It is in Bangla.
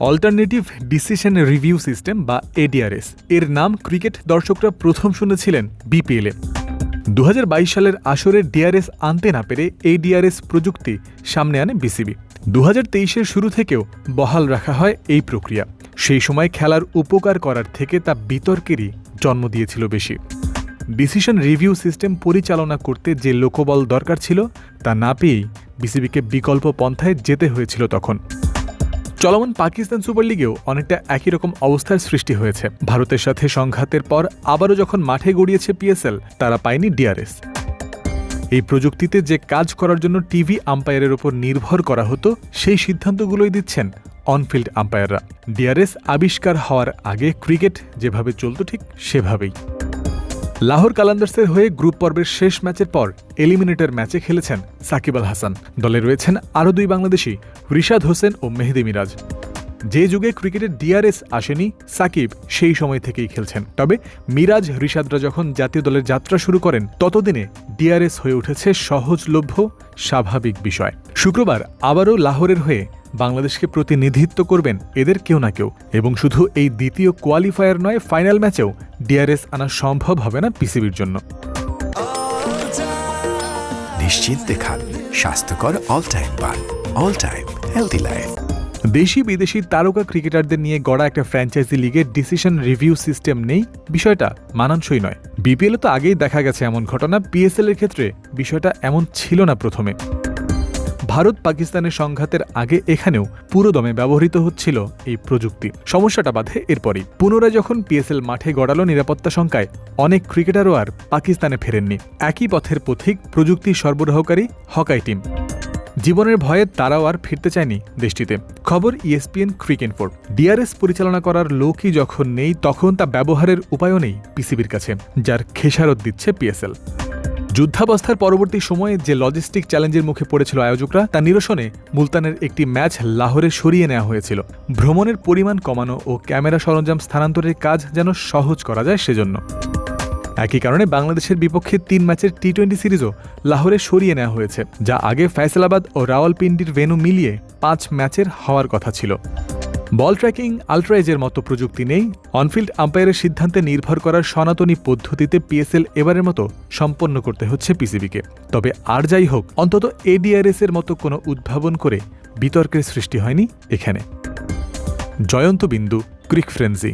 অল্টারনেটিভ ডিসিশন রিভিউ সিস্টেম বা এডিআরএস এর নাম ক্রিকেট দর্শকরা প্রথম শুনেছিলেন বিপিএলে দু হাজার বাইশ সালের আসরের ডিআরএস আনতে না পেরে এই ডিআরএস প্রযুক্তি সামনে আনে বিসিবি দু হাজার শুরু থেকেও বহাল রাখা হয় এই প্রক্রিয়া। সেই সময় খেলার উপকার করার থেকে তা বিতর্কেরই জন্ম দিয়েছিল বেশি। ডিসিশন রিভিউ সিস্টেম পরিচালনা করতে যে লোকবল দরকার ছিল, তা না পেয়েই বিসিবিকে বিকল্প পন্থায় যেতে হয়েছিল তখন। চলমান পাকিস্তান সুপার লিগেও অনেকটা একই রকম অবস্থার সৃষ্টি হয়েছে। ভারতের সাথে সংঘাতের পর আবারও যখন মাঠে গড়িয়েছে পিএসএল তারা পায়নি ডিআরএস এই প্রযুক্তিতে যে কাজ করার জন্য টিভি আম্পায়ারের ওপর নির্ভর করা হতো, সেই সিদ্ধান্তগুলোই দিচ্ছেন অনফিল্ড আম্পায়াররা ডিআরএস আবিষ্কার হওয়ার আগে ক্রিকেট যেভাবে চলত ঠিক সেভাবেই। লাহোর কালান্দার্সের হয়ে গ্রুপ পর্বের শেষ ম্যাচের পর এলিমিনেটর ম্যাচে খেলেছেন সাকিব আল হাসান। দলে রয়েছেন আরও দুই বাংলাদেশি, রিশাদ হোসেন ও মেহেদি মিরাজ। যে যুগে ক্রিকেটের ডিআরএস আসেনি, সাকিব সেই সময় থেকেই খেলছেন। তবে মিরাজ, রিশাদরা যখন জাতীয় দলের যাত্রা শুরু করেন, ততদিনে ডিআরএস হয়ে উঠেছে সহজলভ্য, স্বাভাবিক বিষয়। শুক্রবার আবারও লাহোরের হয়ে বাংলাদেশকে প্রতিনিধিত্ব করবেন এদের কেউ না কেউ। এবং শুধু এই দ্বিতীয় কোয়ালিফায়ার নয় ফাইনাল ম্যাচেও ডিআরএস আনা সম্ভব হবে না পিসিবির জন্য। নিশ্চিন্তে খান স্বাস্থ্যকর অল টাইম পান অল টাইম হেলদি লাইফ দেশি বিদেশি তারকা ক্রিকেটারদের নিয়ে গড়া একটা ফ্র্যাঞ্চাইজি লিগের ডিসিশন রিভিউ সিস্টেম নেই বিষয়টা মানানসই নয়। বিপিএল তো আগেই দেখা গেছে এমন ঘটনা পিএসএল এর ক্ষেত্রে বিষয়টা এমন ছিল না প্রথমে। ভারত পাকিস্তানের সংঘাতের আগে এখানেও পুরোদমে ব্যবহৃত হচ্ছিল এই প্রযুক্তি। সমস্যাটা বাধে এরপরই। পুনরায় যখন পিএসএল মাঠে গড়ালো নিরাপত্তা শঙ্কায় অনেক ক্রিকেটারও আর পাকিস্তানে ফেরেননি। একই পথের পথিক প্রযুক্তি সরবরাহকারী হকাই টিম। জীবনের ভয়ে তারাও আর ফিরতে চায়নি দেশটিতে। খবর ইএসপিএন ক্রিকেনফোর ডিআরএস পরিচালনা করার লোকই যখন নেই, তখন তা ব্যবহারের উপায়ও নেই পিসিবির কাছে, যার খেসারত দিচ্ছে পিএসএল যুদ্ধাবস্থার পরবর্তী সময়ে যে লজিস্টিক চ্যালেঞ্জের মুখে পড়েছিল আয়োজকরা, তা নিরসনে মুলতানের একটি ম্যাচ লাহোরে সরিয়ে নেওয়া হয়েছিল। ভ্রমণের পরিমাণ কমানো ও ক্যামেরা সরঞ্জাম স্থানান্তরের কাজ যেন সহজ করা যায় সেজন্য। একই কারণে বাংলাদেশের বিপক্ষে তিন ম্যাচের টি টোয়েন্টি সিরিজও লাহোরে সরিয়ে নেওয়া হয়েছে, যা আগে ফয়সালাবাদ ও রাওয়ালপিন্ডির ভেনু মিলিয়ে পাঁচ ম্যাচের হওয়ার কথা ছিল। বল ট্র্যাকিং আলট্রাইজের মতো প্রযুক্তি নেই। অনফিল্ড আম্পায়ারের সিদ্ধান্তে নির্ভর করার সনাতনী পদ্ধতিতে পিএসএল এবারের মতো সম্পন্ন করতে হচ্ছে পিসিবিকে তবে আর যাই হোক, অন্তত এডিআরএস এর মতো কোনো উদ্ভাবন করে বিতর্কের সৃষ্টি হয়নি এখানে। জয়ন্ত বিন্দু ক্রিক ফ্রেন্সি